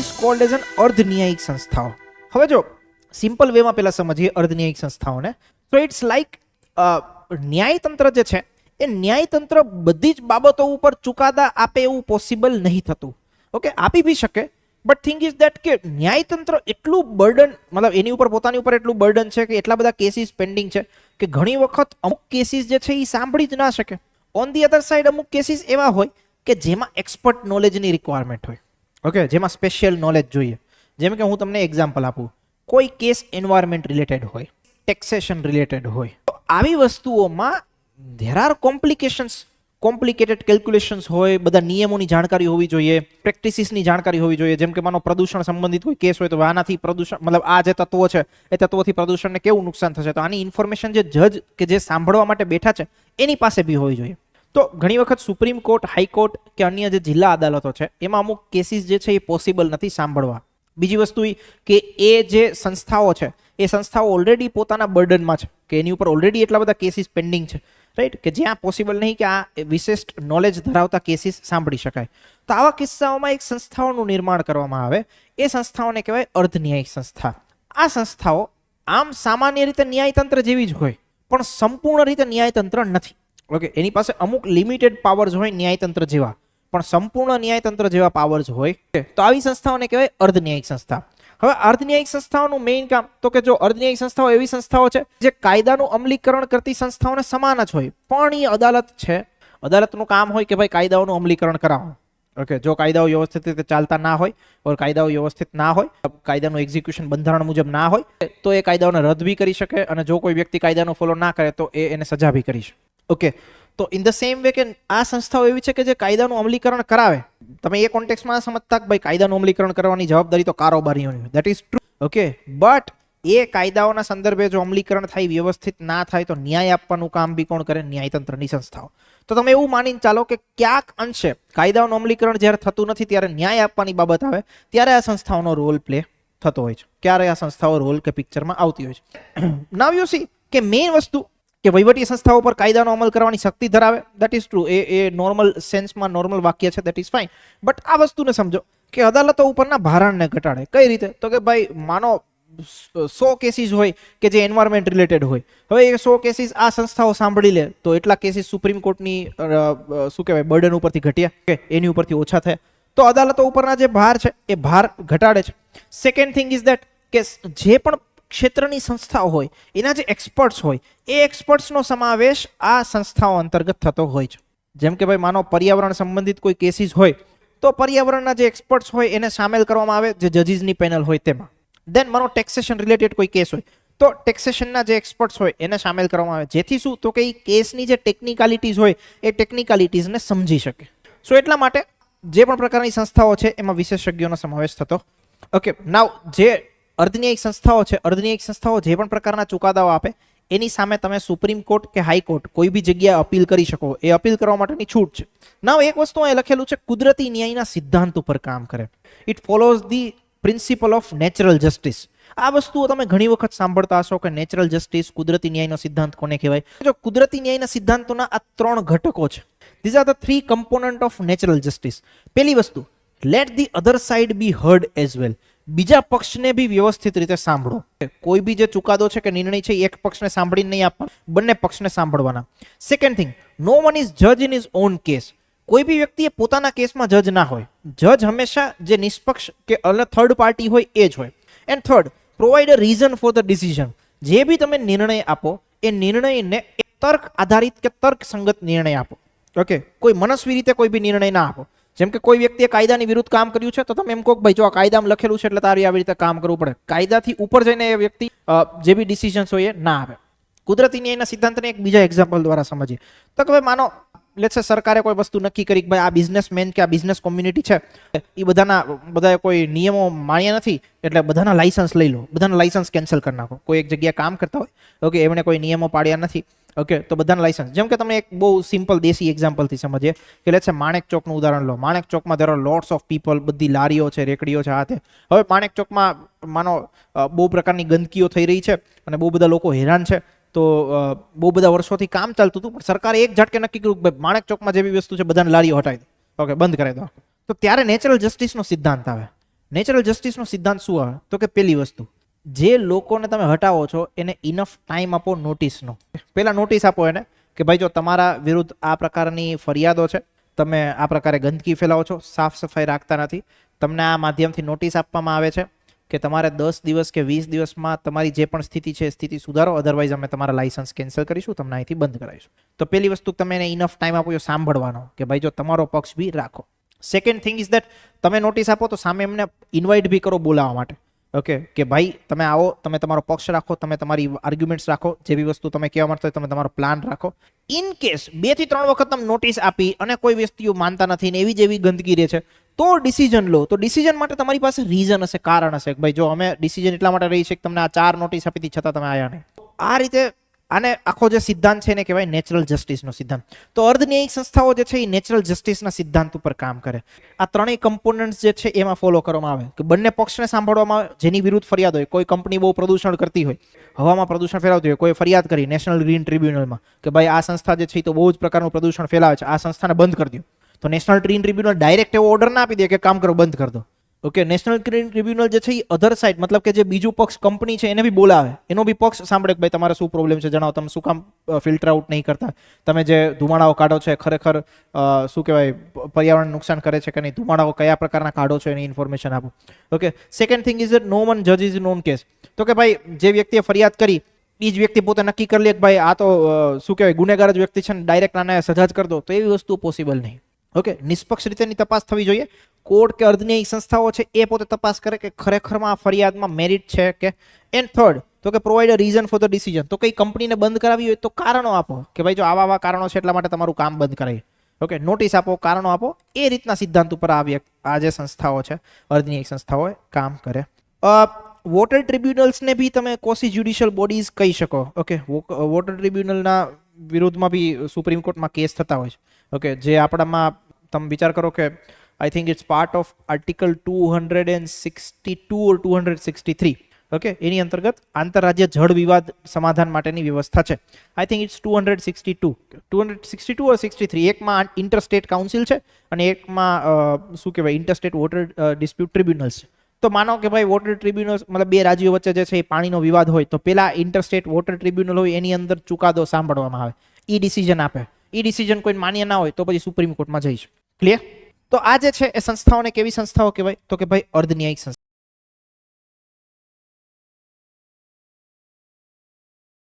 Is called as an અર્ધન્યાયિક સંસ્થાઓ હવે જો સિમ્પલ વેમાં પેલા સમજીએ અર્ધન્યાયિક સંસ્થાઓને તો ઇટ્સ લાઈક ન્યાયતંત્ર જે છે, એ ન્યાયતંત્ર બધી જ બાબતો ઉપર ચુકાદા આપે એવું પોસિબલ નહીં થતું. ઓકે આપી બી શકે બટ થિંગ ઇઝ દેટ કે ન્યાયતંત્ર એટલું બર્ડન મતલબ એની ઉપર, પોતાની ઉપર એટલું બર્ડન છે કે એટલા બધા કેસીસ પેન્ડિંગ છે, કે ઘણી વખત અમુક કેસીસ જે છે એ સાંભળી જ ના શકે. ઓન ધી અધર સાઈડ અમુક કેસીસ એવા હોય કે જેમાં એક્સપર્ટ નોલેજની રિક્વાયરમેન્ટ હોય. ઓકે જેમાં સ્પેશિયલ નોલેજ જોઈએ. જેમ કે હું તમને એક્ઝામ્પલ આપું. કોઈ કેસ એન્વાયરમેન્ટ રિલેટેડ હોય ટેક્સેશન રિલેટેડ હોય, તો આવી વસ્તુઓમાં there are complications complicated calculations હોય, બધા નિયમોની જાણકારી હોવી જોઈએ પ્રેક્ટિસિસની જાણકારી હોવી જોઈએ. જેમ કે માનો પ્રદૂષણ સંબંધિત કોઈ કેસ હોય તો આનાથી પ્રદૂષણ, મતલબ આ જે તત્વો છે, એ તત્વોથી પ્રદૂષણને કેવું નુકસાન થશે? તો આની ઇન્ફોર્મેશન જે જજ કે જે સાંભળવા માટે બેઠા છે, એની પાસે બી હોવી જોઈએ. તો ઘણી વખત સુપ્રીમ કોર્ટ હાઈકોર્ટ કે અન્ય જે જિલ્લા અદાલતો છે, એમાં અમુક કેસીસ જે છે એ પોસિબલ નથી સાંભળવા. બીજી વસ્તુ એ કે એ જે સંસ્થાઓ છે, એ સંસ્થાઓ ઓલરેડી પોતાના બર્ડનમાં છે, કે એની ઉપર ઓલરેડી એટલા બધા કેસીસ પેન્ડિંગ છે. રાઈટ કે જ્યાં પોસિબલ નહીં કે આ વિશિષ્ટ નોલેજ ધરાવતા કેસીસ સાંભળી શકાય. તો આવા કિસ્સાઓમાં એક સંસ્થાઓનું નિર્માણ કરવામાં આવે. એ સંસ્થાઓને કહેવાય અર્ધન્યાયિક સંસ્થા. આ સંસ્થાઓ આમ સામાન્ય રીતે ન્યાયતંત્ર જેવી જ હોય, પણ સંપૂર્ણ રીતે ન્યાયતંત્ર નથી. ઓકે, એની પાસે અમુક લિમિટેડ પાવર્સ હોય ન્યાયતંત્ર જેવા. પણ સંપૂર્ણ ન્યાયતંત્ર જેવા પાવર્સ હોય, તો આવી સંસ્થાઓને કહેવાય અર્ધન્યાયિક સંસ્થા. હવે અર્ધન્યાયિક સંસ્થાઓનું મેઇન કામ, તો કે જો અર્ધન્યાયિક સંસ્થાઓ એવી સંસ્થાઓ છે, જે કાયદાનું અમલીકરણ કરતી સંસ્થાઓને સમાન જ હોય. પણ એ અદાલત છે. અદાલતનું કામ હોય કે ભાઈ કાયદાઓનું અમલીકરણ કરાવવાનું. ઓકે, જો કાયદાઓ વ્યવસ્થિત રીતે ચાલતા ના હોય, ઓર કાયદાઓ વ્યવસ્થિત ના હોય કાયદાનું એક્ઝિક્યુશન બંધારણ મુજબ ના હોય, તો એ કાયદાઓને રદ બી કરી શકે અને જો કોઈ વ્યક્તિ કાયદાનો ફોલો ના કરે, તો એ એને સજા બી કરી શકે. ઓકે તો ઇન ધ સેમ વે કે આ સંસ્થાઓ એવી છે કે જે કાયદાનું અમલીકરણ કરાવે. તમે એ કોન્ટેક્સમાં સમજતા કે ભાઈ કાયદાનું અમલીકરણ કરવાની જવાબદારી તો કારોબારીઓની that is true okay but એ કાયદાઓના સંદર્ભે જો અમલીકરણ થાય, વ્યવસ્થિત ના થાય, તો ન્યાય આપવાનું કામ બી કોણ કરે? ન્યાયતંત્રની સંસ્થાઓ. તો તમે એવું માનીને ચાલો કે ક્યાંક અંશે કાયદાઓનું અમલીકરણ જ્યારે થતું નથી, ત્યારે ન્યાય આપવાની બાબત આવે, ત્યારે આ સંસ્થાઓનો રોલ પ્લે થતો હોય છે. ક્યારે આ સંસ્થાઓ રોલ કે પિક્ચરમાં આવતી હોય છે. નાવ યુ સી કે મેઇન વસ્તુ કે વહીવટી સંસ્થાઓ પર કાયદાનો અમલ કરવાની શક્તિ ધરાવે. દેટ ઇઝ ટ્રુ એ એ નોર્મલ સેન્સમાં નોર્મલ વાક્ય છે દેટ ઇઝ ફાઇન બટ આ વસ્તુને સમજો કે અદાલતો ઉપરના ભારણને ઘટાડે. કઈ રીતે? તો કે ભાઈ, માનો સો કેસીસ હોય કે જે એન્વાયરમેન્ટ રિલેટેડ હોય. હવે એ સો કેસીસ આ સંસ્થાઓ સાંભળી લે, તો એટલા કેસીસ સુપ્રીમ કોર્ટની શું કહેવાય બર્ડન ઉપરથી ઘટ્યા કે એની ઉપરથી ઓછા થયા. તો અદાલતો ઉપરના જે ભાર છે, એ ભાર ઘટાડે છે. સેકન્ડ થિંગ ઇઝ દેટ કે જે પણ ક્ષેત્રની સંસ્થાઓ હોય, એના જે એક્સપર્ટ્સ હોય, એ એક્સપર્ટ્સનો સમાવેશ આ સંસ્થાઓ અંતર્ગત થતો હોય છે. જેમ કે ભાઈ, માનો પર્યાવરણ સંબંધિત કોઈ કેસીસ હોય, તો પર્યાવરણના જે એક્સપર્ટ્સ હોય, એને સામેલ કરવામાં આવે જે જજીસની પેનલ હોય તેમાં. દેન માનો ટેક્સેશન રિલેટેડ કોઈ કેસ હોય, તો ટેક્સેશનના જે એક્સપર્ટ્સ હોય, એને સામેલ કરવામાં આવે. જેથી શું? તો કે એ કેસની જે ટેકનિકાલિટીઝ હોય, એ ટેકનિકાલિટીઝને સમજી શકે. સો એટલા માટે જે પણ પ્રકારની સંસ્થાઓ છે, એમાં વિશેષજ્ઞોનો સમાવેશ થતો. ઓકે નાવ જે અર્ધન્યાયિક સંસ્થાઓ છે અર્ધન્યાયિક સંસ્થાઓ જે પણ પ્રકારના ચુકાદાઓ આપે, એની સામે તમે સુપ્રીમ કોર્ટ કે હાઈકોર્ટ કોઈ બી જગ્યાએ અપીલ કરી શકો, એ અપીલ કરવા માટેની છૂટ છે. નાવ, એક વસ્તુ અહીં લખેલું છે, કુદરતી ન્યાયના સિદ્ધાંત ઉપર કામ કરે. It follows the principle of natural justice આ વસ્તુઓ તમે ઘણી વખત સાંભળતા હશો કે નેચરલ જસ્ટિસ કુદરતી ન્યાયનો સિદ્ધાંત કોને કહેવાય? જો કુદરતી ન્યાયના સિદ્ધાંતોના આ ત્રણ ઘટકો છે these are the three component of natural justice પહેલી વસ્તુ let the other side be heard as well બીજા પક્ષને બી વ્યવસ્થિત રીતે સાંભળો. કોઈ બી જે ચુકાદો છે કે નિર્ણય છે એક પક્ષને સાંભળીને નહીં આપવાનો, બંને પક્ષને સાંભળવાના. Second thing no one is જજ ઇન ઇઝ ઓન કેસ કોઈ બી વ્યક્તિએ પોતાના કેસમાં જજ ના હોય. જજ હંમેશા જે નિષ્પક્ષ કે અન્ય થર્ડ પાર્ટી હોય એ જ હોય. And third provide a reason for the decision જે બી તમે નિર્ણય આપો, એ નિર્ણયને તર્ક આધારિત કે તર્ક સંગત નિર્ણય આપો. ઓકે કોઈ મનસ્વી રીતે કોઈ બી નિર્ણય ના આપો. જેમ કે કોઈ વ્યક્તિએ કાયદાની વિરુદ્ધ કામ કર્યું છે, તો તમે એમ કહો ભાઈ જો આ કાયદામાં લખેલું છે એટલે તારે આવી રીતે કામ કરવું પડે. કાયદાથી ઉપર જઈને એ વ્યક્તિ જે બી ડિસિઝન્સ હોય એ ના આવે. કુદરતી ન્યાયના સિદ્ધાંતને એક બીજા એક્ઝામ્પલ દ્વારા સમજીએ. તો કે ભાઈ માનો લેટ્સ સરકારે કોઈ વસ્તુ નક્કી કરી કે ભાઈ આ બિઝનેસમેન કે આ બિઝનેસ કોમ્યુનિટી છે, એ બધાના બધા કોઈ નિયમો માણ્યા નથી, એટલે બધાના લાયસન્સ લઈ લો. બધાના લાયસન્સ કેન્સલ કરી નાખો. કોઈ એક જગ્યાએ કામ કરતા હોય ઓકે એમણે કોઈ નિયમો પાડ્યા નથી. ઓકે તો બધાના લાઇસન્સ જેમ કે તમે એક બહુ સિમ્પલ દેશી એક્ઝામ્પલથી સમજીએ કે લેટ છે માણેક ચોકનું ઉદાહરણ લો. માણેક ચોકમાં there are lots of people બધી લારીઓ છે, રેકડીઓ છે તે. હવે માણેક ચોકમાં માનો બહુ પ્રકારની ગંદકીઓ થઈ રહી છે અને બહુ બધા લોકો હેરાન છે. તો બહુ બધા વર્ષોથી કામ ચાલતું હતું, પણ સરકારે એક ઝટકે નક્કી કર્યું કે માણેક ચોકમાં જે બી વસ્તુ છે, બધાને લારીઓ હટાવી દે. ઓકે બંધ કરાવી દો. તો ત્યારે નેચરલ જસ્ટિસનો સિદ્ધાંત આવે. નેચરલ જસ્ટિસનો સિદ્ધાંત શું આવે? તો કે પહેલી વસ્તુ. જે લોકોને તમે હટાવો છો, એને ઇનફ ટાઈમ આપો નોટિસનો પહેલાં નોટિસ આપો એને કે ભાઈ જો તમારા વિરુદ્ધ આ પ્રકારની ફરિયાદો છે, તમે આ પ્રકારે ગંદકી ફેલાવો છો, સાફ સફાઈ રાખતા નથી, તમને આ માધ્યમથી નોટિસ આપવામાં આવે છે કે તમારે દસ દિવસ કે વીસ દિવસમાં તમારી જે પણ સ્થિતિ છે સ્થિતિ સુધારો અધરવાઇઝ અમે તમારા લાઇસન્સ કેન્સલ કરીશું, તમને અહીંથી બંધ કરાવીશું. તો પહેલી વસ્તુ તમે એને ઇનફ ટાઈમ આપો સાંભળવાનો કે ભાઈ જો તમારો પક્ષ બી રાખો. સેકન્ડ થિંગ ઇઝ દેટ તમે નોટિસ આપો તો સામે એમને ઇન્વાઇટ બી કરો બોલાવવા માટે. ઓકે કે ભાઈ, તમે આવો, તમે તમારો પક્ષ રાખો, તમે તમારી આર્ગ્યુમેન્ટ્સ રાખો, જે બી વસ્તુ તમે કહેવા માંગતા હોય તમે તમારો પ્લાન રાખો. ઇન કેસ બેથી ત્રણ વખત તમે નોટિસ આપી અને કોઈ વ્યક્તિઓ માનતા નથી ને એવી જેવી ગંદકી રહે છે, તો ડિસિઝન લો. તો ડિસિઝન માટે તમારી પાસે રીઝન હશે, કારણ હશે ભાઈ જો અમે ડિસિઝન એટલા માટે રહી છે કે તમને આ ચાર નોટિસ આપી છતાં તમે આવ્યા નહીં. આ રીતે આને આખો જે સિદ્ધાંત છે એને કહેવાય નેચરલ જસ્ટિસનો સિદ્ધાંત. તો અર્ધન્યાયિક સંસ્થાઓ જે છે એ નેચરલ જસ્ટિસના સિદ્ધાંત ઉપર કામ કરે. આ ત્રણેય કમ્પોનન્ટ્સ જે છે એમાં ફોલો કરવામાં આવે. કે બંને પક્ષને સાંભળવામાં આવે, જેની વિરુદ્ધ ફરિયાદ હોય, કોઈ કંપની બહુ પ્રદૂષણ કરતી હોય, હવામાં પ્રદૂષણ ફેલાવતી હોય, કોઈ ફરિયાદ કરી નેશનલ ગ્રીન ટ્રિબ્યુનલમાં કે ભાઈ આ સંસ્થા જે છે એ તો બહુ જ પ્રકારનું પ્રદૂષણ ફેલાવે છે, આ સંસ્થાને બંધ કરી દો. તો નેશનલ ગ્રીન ટ્રિબ્યુનલ ડાયરેક્ટ એવો ઓર્ડર ના આપી દે કે કામ કરો, બંધ કરી દો. ઓકે નેશનલ ટ્રિબ્યુનલ જે છે એ અધર સાઇડ મતલબ કે જે બીજું પક્ષ કંપની છે, એને બી બોલાવે. એનો બી પક્ષ સાંભળે કે ભાઈ તમારે શું પ્રોબ્લેમ છે? જણાવો, તમે શું કામ ફિલ્ટર આઉટ નહીં કરતા? તમે જે ધુમાડાઓ કાઢો છે, ખરેખર શું કહેવાય પર્યાવરણ નુકસાન કરે છે કે નહીં? ધુમાડાઓ કયા પ્રકારના કાઢો છો એની ઇન્ફોર્મેશન આપો. Okay second thing is no one જજ ઇઝ નોન કેસ તો કે ભાઈ, જે વ્યક્તિએ ફરિયાદ કરી એ જ વ્યક્તિ પોતે નક્કી કરી લે કે ભાઈ, આ તો શું કહેવાય, ગુનેગાર જ વ્યક્તિ છે ને ડાયરેક્ટ આને સજા જ કરી દો. તો એવી વસ્તુ પોસિબલ નહીં. ઓકે નિષ્પક્ષ રીતેની તપાસ થવી જોઈએ. કોર્ટ કે અર્ધન્યાયી સંસ્થાઓ છે, એ પોતે તપાસ કરે કે ખરેખરમાં આ ફરિયાદમાં મેરિટ છે કે? એન્ડ થર્ડ તો કે provide a reason for the decision તો કઈ કંપનીને બંધ કરાવી હોય તો કારણો આપો. કે ભાઈ જો આવા આવા કારણો છે એટલા માટે તમારું કામ બંધ કરાય. ઓકે નોટિસ આપો, કારણો આપો. એ રીતના સિદ્ધાંત ઉપર આ આ જે સંસ્થાઓ છે, અર્ધન્યાયી સંસ્થાઓ કામ કરે. વોટર ટ્રિબ્યુનલ્સને બી તમે કોસી જ્યુડિશિયલ બોડીઝ કહી શકો. ઓકે વોટર ટ્રિબ્યુનલના વિરુદ્ધમાં બી સુપ્રીમ કોર્ટમાં કેસ થતા હોય છે. ઓકે જે આપણામાં તમે વિચાર કરો કે I think it's part of article two or and sixty two or two hundred sixty three okay એની અંતર્ગત આંતરરાજ્ય જળ વિવાદ સમાધાન માટેની વ્યવસ્થા છે I think it's two hundred sixty two two hundred sixty two or sixty three એકમાં interstate council છે અને એકમાં શું કહેવાય ઇન્ટરસ્ટેટ વોટર ડિસ્પ્યુટ ટ્રિબ્યુનલ્સ તો માનો કે ભાઈ વોટર ટ્રિબ્યુનલ મતલબ બે રાજ્યો વચ્ચે જે છે એ પાણીનો વિવાદ હોય તો પેલા ઇન્ટરસ્ટેટ વોટર ટ્રિબ્યુનલ હોય એની અંદર ચુકાદો સાંભળવામાં આવે એ ડિસિઝન આપે એ ડિસિઝન કોઈ માન્ય ના હોય તો પછી સુપ્રીમ કોર્ટમાં જઈશ ક્લિયર તો આ જે છે એ સંસ્થાઓને કેવી સંસ્થાઓ કહેવાય? તો કે ભાઈ અર્ધન્યાયિક સંસ્થા.